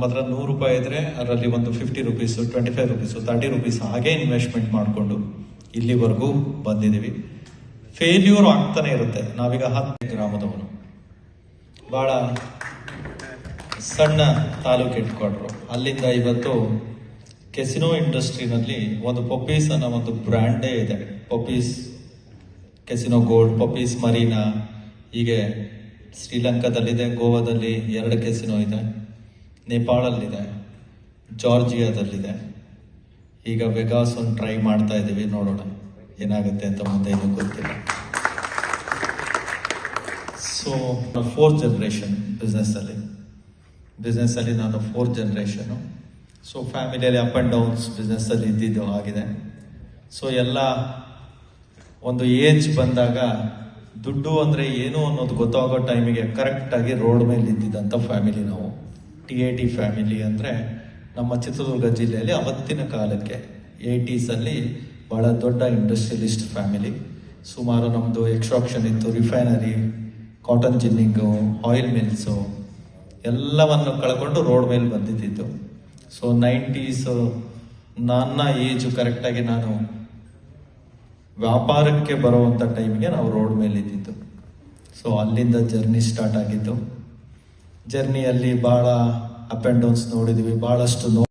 ನಮ್ಮ ಹತ್ರ ನೂರು ರೂಪಾಯಿ ಇದ್ರೆ ಅದರಲ್ಲಿ ಒಂದು fifty rupees twenty five rupees thirty rupees ಹಾಗೆ ಇನ್ವೆಸ್ಟ್ಮೆಂಟ್ ಮಾಡಿಕೊಂಡು ಇಲ್ಲಿವರೆಗೂ ಬಂದಿದ್ದೀವಿ. ಫೇಲ್ಯೂರ್ ಆಗ್ತಾನೆ ಇರುತ್ತೆ. ನಾವೀಗ ಹತ್ತು ಗ್ರಾಮದವನು. ಭಾಳ ಸಣ್ಣ ತಾಲೂಕು ಇಟ್ಕೊಂಡ್ರು ಅಲ್ಲಿಂದ ಇವತ್ತು ಕೆಸಿನೋ ಇಂಡಸ್ಟ್ರಿನಲ್ಲಿ ಒಂದು ಪಪ್ಪೀಸ್ ಅನ್ನೋ ಒಂದು ಬ್ರ್ಯಾಂಡೇ ಇದೆ. Pappy's casino Gold Pappy's Marina ಹೀಗೆ ಶ್ರೀಲಂಕಾದಲ್ಲಿದೆ, ಗೋವಾದಲ್ಲಿ ಎರಡು ಕೆಸಿನೋ ಇದೆ. ನೇಪಾಳಲ್ಲಿದೆ, ಜಾರ್ಜಿಯಾದಲ್ಲಿದೆ. ಈಗ ವೆಗಾಸ್ ಒಂದು ಟ್ರೈ ಮಾಡ್ತಾ ಇದ್ದೀವಿ, ನೋಡೋಣ ಏನಾಗುತ್ತೆ ಅಂತ ಮುಂದೆ ಏನೂ ಗೊತ್ತಿಲ್ಲ. ಸೊ ಫೋರ್ತ್ ಜನ್ರೇಷನ್ ಬಿಸ್ನೆಸ್ಸಲ್ಲಿ ಬಿಸ್ನೆಸ್ಸಲ್ಲಿ ನಾನು ಫೋರ್ತ್ ಜನ್ರೇಷನು ಸೊ ಫ್ಯಾಮಿಲಿಯಲ್ಲಿ ಅಪ್ ಆ್ಯಂಡ್ ಡೌನ್ಸ್ ಬಿಸ್ನೆಸ್ಸಲ್ಲಿ ಇದ್ದಿದ್ದು ಆಗಿದೆ. ಸೊ ಎಲ್ಲ ಒಂದು ಏಜ್ ಬಂದಾಗ ದುಡ್ಡು ಅಂದರೆ ಏನು ಅನ್ನೋದು ಗೊತ್ತಾಗೋ ಟೈಮಿಗೆ ಕರೆಕ್ಟಾಗಿ ರೋಡ್ ಮೇಲೆ ಇದ್ದಿದ್ದಂಥ ಫ್ಯಾಮಿಲಿ ನಾವು. ಟಿ ಎ ಟಿ ಫ್ಯಾಮಿಲಿ ಅಂದರೆ ನಮ್ಮ ಚಿತ್ರದುರ್ಗ ಜಿಲ್ಲೆಯಲ್ಲಿ ಅವತ್ತಿನ ಕಾಲಕ್ಕೆ ಏಯ್ಟೀಸಲ್ಲಿ ಭಾಳ ದೊಡ್ಡ ಇಂಡಸ್ಟ್ರಿಯಲಿಸ್ಟ್ ಫ್ಯಾಮಿಲಿ ಸುಮಾರು ನಮ್ಮದು ಎಕ್ಸ್ಟ್ರಾಕ್ಷನ್ ಇತ್ತು refinery cotton ginning oil mills ಎಲ್ಲವನ್ನು ಕಳ್ಕೊಂಡು ರೋಡ್ ಮೇಲೆ ಬಂದಿದ್ದಿತ್ತು ಸೊ ನೈಂಟೀಸು ನನ್ನ ಏಜು ಕರೆಕ್ಟಾಗಿ ನಾನು ವ್ಯಾಪಾರಕ್ಕೆ ಬರುವಂಥ ಟೈಮ್ಗೆ ನಾವು ರೋಡ್ ಮೇಲೆ ಇದ್ದಿದ್ದು ಸೊ ಅಲ್ಲಿಂದ ಜರ್ನಿ ಸ್ಟಾರ್ಟ್ ಆಗಿತ್ತು ಜರ್ನಿಯಲ್ಲಿ ಬಹಳ ಅಪ್ ಅಂಡ್ ಡೌನ್ಸ್ ನೋಡಿದ್ವಿ ಬಹಳಷ್ಟು ನೋ